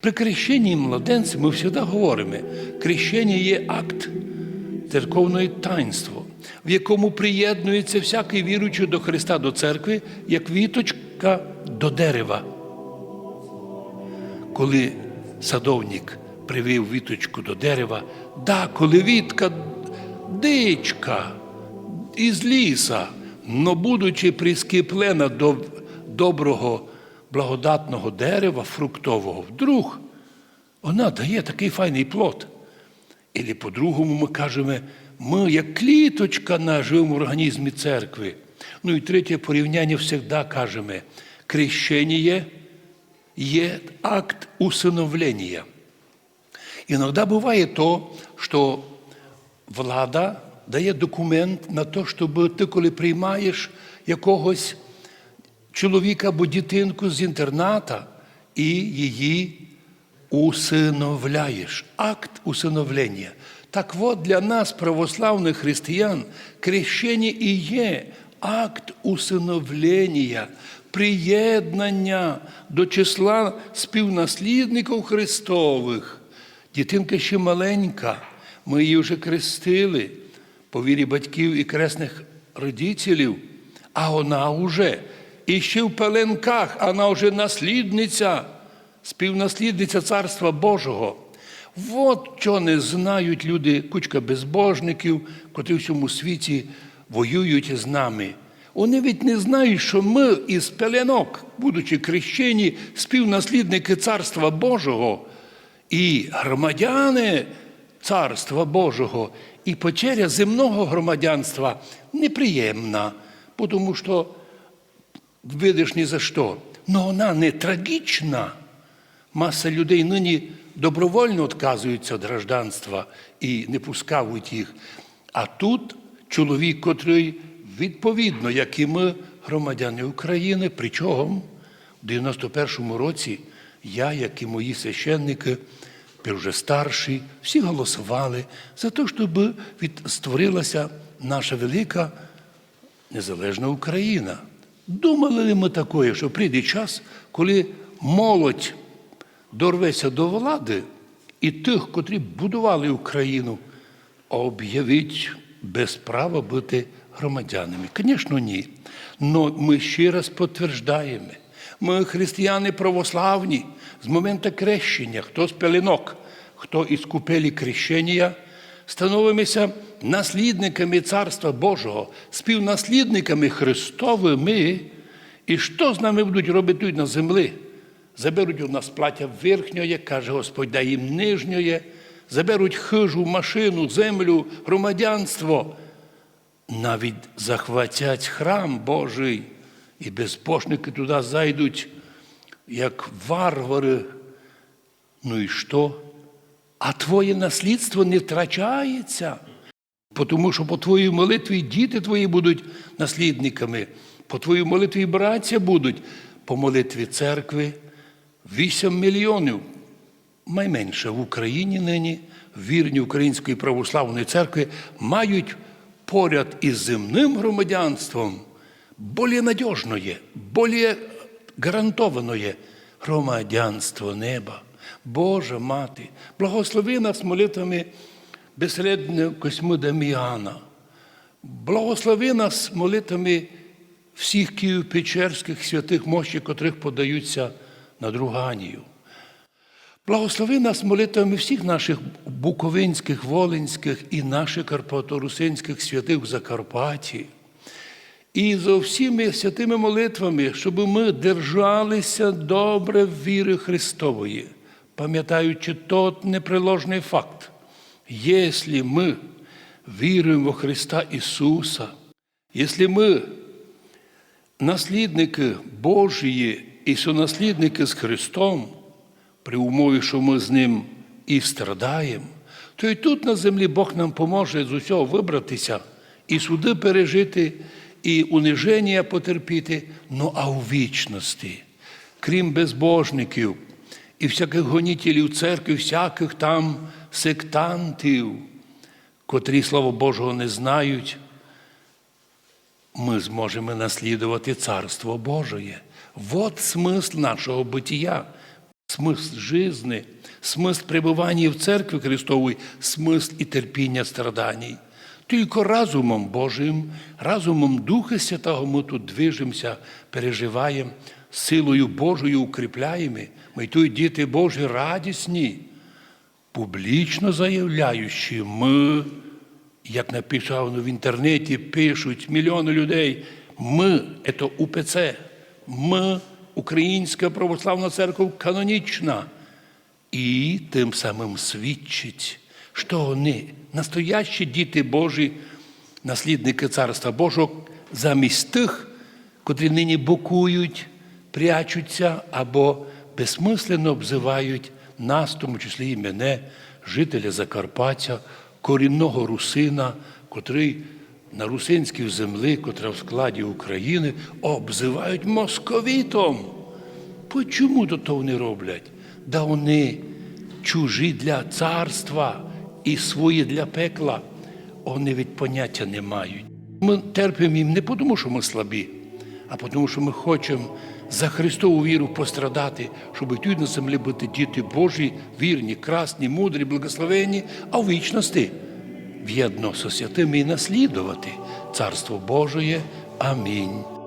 При крещенні младенців ми завжди говоримо, крещення є акт церковної таїнства, в якому приєднується всякий віруючий до Христа, до церкви, як віточка до дерева. Коли садовник привів віточку до дерева, да, коли вітка дичка із ліса, но будучи прискіплена до доброго благодатного дерева фруктового, вдруг вона дає такий файний плод. І по-другому ми кажемо, ми як кліточка на живому організмі церкви. Ну і третє порівняння завжди кажемо, крещення є акт усиновлення. Иногда бывает то, що влада дає документ на те, щоб ти, коли приймаєш якогось чоловіка або дитинку з інтерната і її усиновляєш. Акт усиновлення. Так от для нас, православних християн, крещення і є акт усиновлення, приєднання до числа співнаслідників Христових. Дітинка ще маленька, ми її вже крестили по вірі батьків і кресних родителів, а вона вже і ще в пеленках, вона вже наслідниця, співнаслідниця Царства Божого. От що не знають люди, кучка безбожників, котрі в цьому світі воюють з нами. Вони ведь не знають, що ми із пеленок, будучи крещені, співнаслідники Царства Божого і громадяни Царства Божого, і потеря земного громадянства неприємна, тому що видиш ні за що. Но вона не трагічна. Маса людей нині добровольно відказуються від гражданства і не пускають їх. А тут чоловік, котрий відповідно, як і ми, громадяни України, причому в 91-му році я, як і мої священники, вже старші, всі голосували за те, щоб створилася наша велика незалежна Україна. Думали ли ми такое, що прийде час, коли молодь дорветься до влади і тих, котрі будували Україну, об'явить без права бути громадянами? Звісно, ні. Но ми ще раз підтверджуємо, ми християни православні з моменту крещення, хто з пеленок, хто із купелі крещення, становимося наслідниками Царства Божого, співнаслідниками Христовими. І що з нами будуть робити тут на землі? Заберуть у нас плаття верхньоє, каже Господь, дай їм нижньоє, заберуть хижу машину, землю, громадянство. Навіть захватять храм Божий, і безбожники туди зайдуть, як варвари. Ну і що? А твоє наслідство не втрачається, тому що по твоїй молитві діти твої будуть наслідниками, по твоїй молитві браття будуть, по молитві церкви 8 мільйонів. Найменше в Україні нині вірні Української православної церкви мають поряд із земним громадянством більш надіжне, більш гарантоване громадянство неба. Божа мати, благослови нас молитвами безсередньо Косьми Даміана. Благослови нас молитвами всіх Київ-Печерських святих мощей, котрих подаються на Друганію. Благослови нас молитвами всіх наших буковинських, волинських і наших карпаторусинських святих в Закарпатті. І за всіми святими молитвами, щоб ми держалися добре віри Христової, пам'ятаючи тот неприложний факт. Якщо ми віруємо во Христа Ісуса, якщо ми наслідники Божії і сонаслідники з Христом, при умові, що ми з Ним і страдаємо, то і тут на землі Бог нам поможе з усього вибратися і суди пережити, і униження потерпіти, ну а у вічності, крім безбожників і всяких гонітелів церкви, всяких там сектантів, котрі Слово Божого не знають, ми зможемо наслідувати Царство Божие. Вот смисл нашого битія. смысл жизни, смысл пребывания в Церкви Христовой, смысл и терпіння страданий. Тільки разумом Божим, разумом Духа Святого ми тут движемося, переживаємо, силою Божою укріпляємо. Ми тут діти Божі радісні, публічно заявляючи, ми, як написано в інтернеті, пишуть мільйони людей, ми це УПЦ, ми Українська православна церква канонічна. І тим самим свідчить, що вони настоящі діти Божі, наслідники Царства Божого, замість тих, котрі нині бокують, прячуться або безсмислено обзивають нас, в тому числі і мене, жителя Закарпаття, корінного русина, котрий на русинській землі, котра в складі України, обзивають московітом. Почому то то вони роблять? Да вони чужі для царства і свої для пекла. Вони від поняття не мають. Ми терпимо їм не тому, що ми слабі, а тому, що ми хочемо за Христову віру пострадати, щоб тут на землі бути діти Божі, вірні, красні, мудрі, благословенні, а в вічності в'єдно со святими і наслідувати Царство Божоє. Амінь.